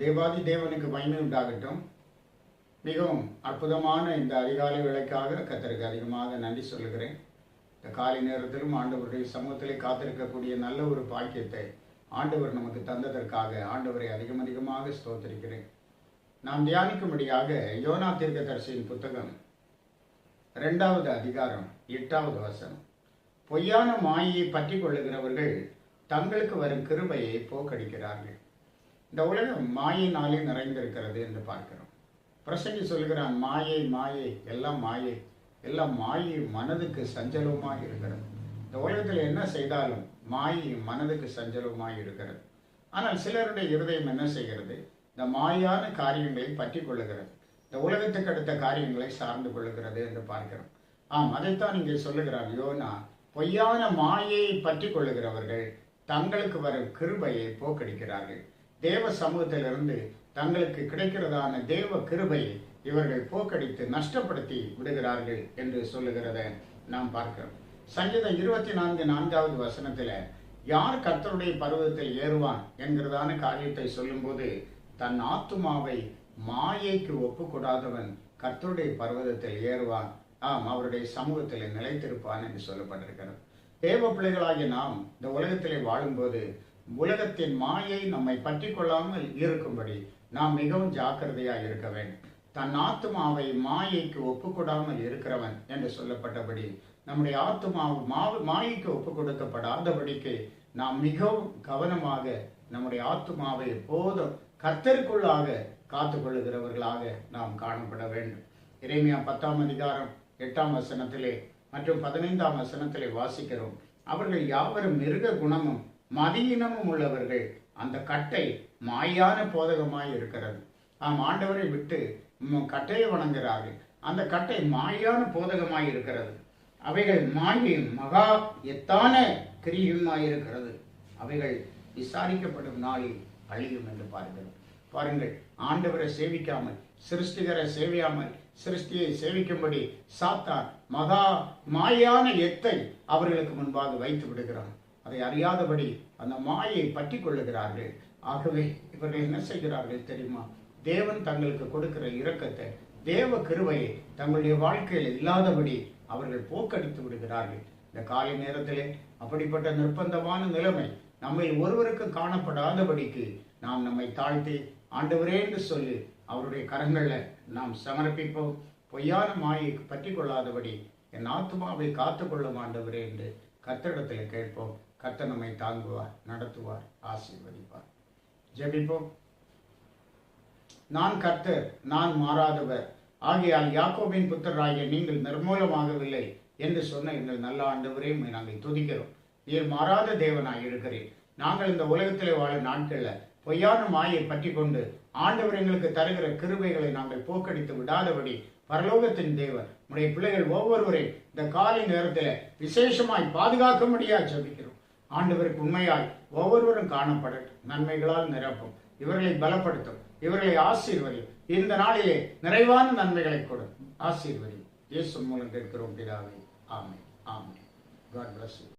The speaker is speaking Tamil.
தேவாதி தேவனுக்கு மகிமை உண்டாகட்டும். மிகவும் அற்புதமான இந்த அதிகாலை விலைக்காக கத்தருக்கு அதிகமாக நன்றி சொல்லுகிறேன். இந்த காலை நேரத்திலும் ஆண்டவருடைய சமூகத்திலே காத்திருக்கக்கூடிய நல்ல ஒரு பாக்கியத்தை ஆண்டவர் நமக்கு தந்ததற்காக ஆண்டவரை அதிகம் அதிகமாக ஸ்தோத்திருக்கிறேன். நாம் தியானிக்கும்படியாக யோனா தீர்க்கதரிசியின் புத்தகம் ரெண்டாவது அதிகாரம் எட்டாவது வசனம். பொய்யான மாயை பற்றி கொள்ளுகிறவர்கள் தங்களுக்கு வரும் கிருபையை போக்கடிக்கிறார்கள். இந்த உலகம் மாயினாலே நிறைந்திருக்கிறது என்று பார்க்கிறோம். பிரசங்கி சொல்கிறான் மாயை மாயை எல்லாம் மாயை. எல்லாம் மாயை மனதுக்கு சஞ்சலமாக இருக்கிறது. இந்த உலகத்தில் என்ன செய்தாலும் மாயை மனதுக்கு சஞ்சலமாக இருக்கிறது. ஆனால் சிலருடைய இருதயம் என்ன செய்கிறது? இந்த மாயான காரியங்களை பற்றி கொள்ளுகிறது. இந்த உலகத்துக்கு அடுத்த காரியங்களை சார்ந்து கொள்ளுகிறது என்று பார்க்கிறோம். ஆம் அதைத்தான் இங்கே சொல்லுகிறார் யோனா. பொய்யான மாயையை பற்றி கொள்ளுகிறவர்கள் தங்களுக்கு வரும் கிருபையை போக்கடிக்கிறார்கள். தேவ சமூகத்திலிருந்து தங்களுக்கு கிடைக்கிறதான தேவ கிருபையை இவர்கள் போக்கடித்து நஷ்டப்படுத்தி விடுகிறார்கள் என்று சொல்லுகிறத நாம் பார்க்கிறோம். சங்கீதம் இருபத்தி நான்கு நான்காவது வசனத்தில் யார் கர்த்தருடைய பருவத்தில் ஏறுவான்? என்கிறதான காரியத்தை சொல்லும்போது தன் ஆத்துமாவை மாயைக்கு ஒப்புக்கூடாதவன் கர்த்தருடைய பர்வதத்தில் ஏறுவான். ஆம் அவருடைய சமூகத்தில் நிலைத்திருப்பான் என்று சொல்லப்பட்டிருக்கிறது. தேவ பிள்ளைகளாகிய நாம் இந்த உலகத்திலே வாழும்போது உலகத்தின் மாயை நம்மை பற்றி கொள்ளாமல் இருக்கும்படி நாம் மிகவும் ஜாக்கிரதையாக இருக்க வேண்டும். தன் ஆத்துமாவை மாயைக்கு ஒப்புக்கொடாமல் இருக்கிறவன் என்று சொல்லப்பட்டபடி நம்முடைய ஆத்துமாவு மாவு மாயைக்கு ஒப்பு கொடுக்கப்படாதபடிக்கு நாம் மிகவும் கவனமாக நம்முடைய ஆத்துமாவை எப்போதும் கத்தருக்குள்ளாக காத்து கொள்ளுகிறவர்களாக நாம் காணப்பட வேண்டும். இறைமையா பத்தாம் அதிகாரம் எட்டாம் வசனத்திலே மற்றும் பதினைந்தாம் வசனத்திலே வாசிக்கிறோம். அவர்கள் யாவரும் மிருக குணமும் மதியினமும் உள்ளவர்கள். அந்த கட்டை மாயான போதகமாய் இருக்கிறது. ஆம் ஆண்டவரை விட்டு கட்டையை வணங்குகிறார்கள். அந்த கட்டை மாயான போதகமாய் இருக்கிறது. அவைகள் மாயும் மகா எத்தான கிரியுமாய் இருக்கிறது. அவைகள் விசாரிக்கப்படும் நாளில் அழியும் என்று பார்க்கிறோம் பாருங்கள் ஆண்டவரை சேவிக்காமல் சிருஷ்டிகரை சேவியாமல் சிருஷ்டியை சேவிக்கும்படி சாத்தான் மகா மாயான எத்தை அவர்களுக்கு முன்பாக வைத்து விடுகிறான். அதை அறியாதபடி அந்த மாயை பற்றி கொள்ளுகிறார்கள். ஆகவே இவர்கள் என்ன செய்கிறார்கள் தெரியுமா? தேவன் தங்களுக்கு கொடுக்கிற இரக்கத்தை தேவ கிருவையை தங்களுடைய வாழ்க்கையில் இல்லாதபடி அவர்கள் போக்கடித்து விடுகிறார்கள். இந்த காலை நேரத்திலே அப்படிப்பட்ட நிர்பந்தமான நிலைமை நம்மை ஒருவருக்கு காணப்படாதபடிக்கு நாம் நம்மை தாழ்த்தி ஆண்டவரே என்று சொல்லி அவருடைய கரங்களில் நாம் சமர்ப்பிப்போம். பொய்யான மாயை பற்றி கொள்ளாதபடி என் ஆத்துமாவை காத்துக்கொள்ளும் ஆண்டவரே என்று கத்திடத்தில் கேட்போம். கர்த்தர் நம்மை தாங்குவார் நடத்துவார் ஆசீர்வதிப்பார். ஜெபிப்போம். நான் கர்த்தர் நான் மாறாதவர். ஆகையால் யாக்கோபின் புத்தராகிய நீங்கள் நிர்மூலமாகவில்லை என்று சொன்ன எங்கள் நல்ல ஆண்டவரே நாங்கள் துதிக்கிறோம். நீர் மாறாத தேவனாய் இருக்கிறேன் நாங்கள் இந்த உலகத்திலே வாழும் நாட்கள்ல பொய்யான மாயை பற்றி கொண்டு ஆண்டவர் எங்களுக்கு தருகிற கிருபைகளை நாங்கள் போக்கடித்து விடாதபடி பரலோகத்தின் தேவன் உடைய பிள்ளைகள் ஒவ்வொருவரையும் இந்த காலை நேரத்தில் விசேஷமாய் பாதுகாக்கும்படியா ஜபிக்கிறோம். ஆண்டவருக்கு உண்மையாய் ஒவ்வொருவரும் காணப்படட்டும். நன்மைகளால் நிரப்பும். இவர்களை பலப்படுத்தும். இவர்களை ஆசீர்வதி இந்த நாளிலே நிறைவான நன்மைகளை கொடும். ஆசீர்வதி இயேசு மூலம் கேட்கிறோம் பிதாவை. ஆமை ஆமை காட் பிளஸ்